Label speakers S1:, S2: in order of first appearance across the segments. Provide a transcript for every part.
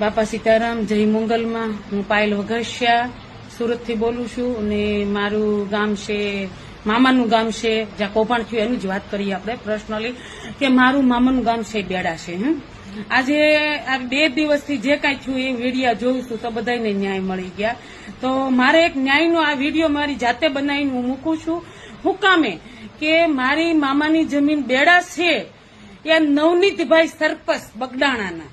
S1: બાપા સીતારામ, જય મંગલમાં. હું પાયલ વઘસિયા સુરતથી બોલું છું અને મારું ગામ છે, મામાનું ગામ છે, જ્યાં કોપણ થયું એનું જ વાત કરીએ આપણે પર્સનલી કે મારું મામાનું ગામ છે, બેડા છે હમ આજે આ બે દિવસથી જે કાંઈ થયું એ વિડીયા જોઉં છું તો બધાને ન્યાય મળી ગયા. તો મારે એક ન્યાયનો આ વીડિયો મારી જાતે બનાવીને હું મૂકું છું. હું કામે કે મારી મામાની જમીન બેડા છે, એ નવનીતભાઈ સરપસ બગડાણાના.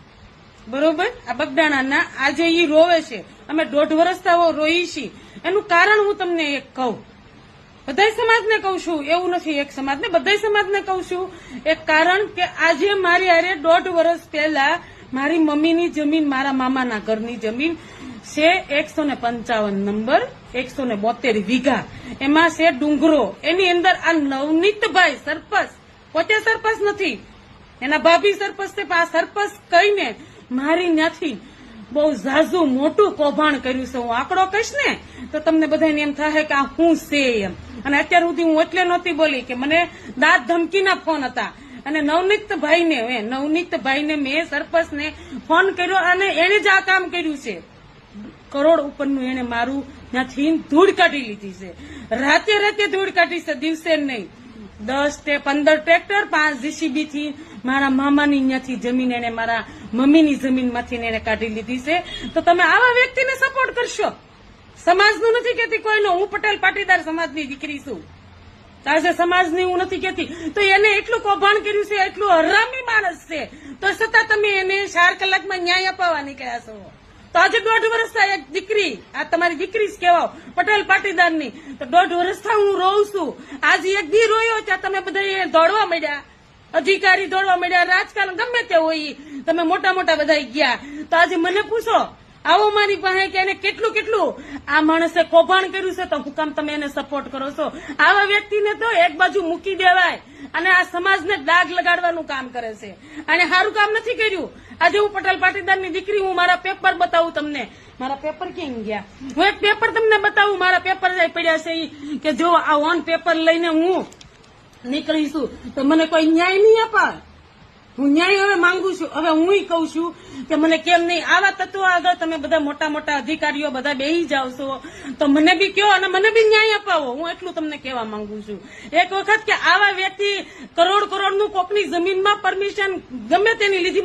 S1: બરોબર? આ બગડાણાના આજે એ રોવે છે, અમે દોઢ વર્ષ તાવો રોઈ છીએ એનું કારણ હું તમને એક કહું. બધા સમાજને કહું છું, એવું નથી એક સમાજને બધા સમાજને કહું છું, એક કારણ કે આજે મારી હારે દોઢ વર્ષ પહેલા મારી મમ્મીની જમીન મારા મામાના ઘરની જમીન છે એકસો પંચાવન નંબર, એકસો ને બોતેર વીઘા. એમાં છે ડુંગરો. એની અંદર આ નવનીતભાઈ સરપંચ. પોતે સરપંચ નથી. એના ભાભી સરપંચ છે, પણ આ સરપંચ કહીને મારી નથી બહુ ઝાઝુ મોટું કૌભાંડ કર્યું છે. હું આંકડો કહીશ ને, તો તમને બધાને એમ થાય કે આ હું છે એમ. અને અત્યાર સુધી હું એટલે નહોતી બોલી કે મને દાંત ધમકીના ફોન હતા. અને નવનીત ભાઈને નવનીત ભાઈને મેં સરપંચને ફોન કર્યો અને એણે જ આ કામ કર્યું છે. કરોડ ઉપરનું એણે મારું ત્યાંથી ધૂળ કાઢી લીધી છે. રાતે રાતે ધૂળ કાઢી છે, દિવસે નહીં. દસ તે પંદર ટ્રેક્ટર પાંચ જીસીબી થી મારા મામાની અહીંયાથી જમીન એને મારા મમ્મીની જમીનમાંથી એને કાઢી લીધી છે. તો તમે આવા વ્યક્તિને સપોર્ટ કરશો. સમાજનું નથી કેતી કોઈનો. હું પટેલ પાટીદાર સમાજની દીકરી છું. તારે સમાજની હું નથી કેતી તો એને એટલું કૌભાંડ કર્યું છે, એટલું હરામી માણસ છે. તો છતાં તમે એને ચાર કલાકમાં ન્યાય અપાવવા નીકળ્યા છો. તો આજે દોઢ વર્ષથી એક દીકરી. આ તમારી દીકરી જ કહેવાઓ. પટેલ પાટીદારની. તો દોઢ વર્ષથી હું રોઉં છું. આજે એક દી રોયો ત્યાં તમે બધા દોડવા માંડ્યા. અધિકારી દોડવા માંડ્યા. રાજકારણ ગમે તે હોય. તમે મોટા મોટા બધા ગયા. તો આજે મને પૂછો, આવો મારી પાસે કે એને કેટલું કેટલું? આ માણસે કૌભાંડ કર્યું છે, તો હું કામ તમે એને સપોર્ટ કરો છો? આવા વ્યક્તિને તો એક બાજુ મૂકી દેવાય. અને આ સમાજને દાગ લગાડવાનું કામ કરે છે. અને સારું કામ નથી કર્યું. આજે હું પટેલ પાટીદારની દીકરી, હું મારા પેપર બતાવું તમને. મારા પેપર કેમ ગયા? હું એક પેપર તમને બતાવું. મારા પેપર પડ્યા છે કે જો આ ઓન પેપર લઈને હું નીકળીશું, તો મને કોઈ ન્યાય નહીં અપાય. હું ન્યાય હવે માંગુ છું. હવે હું કહું છું કે મને કેમ નહીં? આવા તત્વો આગળ તમે બધા મોટા મોટા અધિકારીઓ બધા બેહી જાવ છો. તો મને બી કયો અને મને બી ન્યાય અપાવો. હું એટલું તમને કહેવા માંગુ છું. એક વખત કે આવા વ્યક્તિ કરોડ કરોડનું કોકની જમીનમાં પરમિશન ગમે તેની લીધી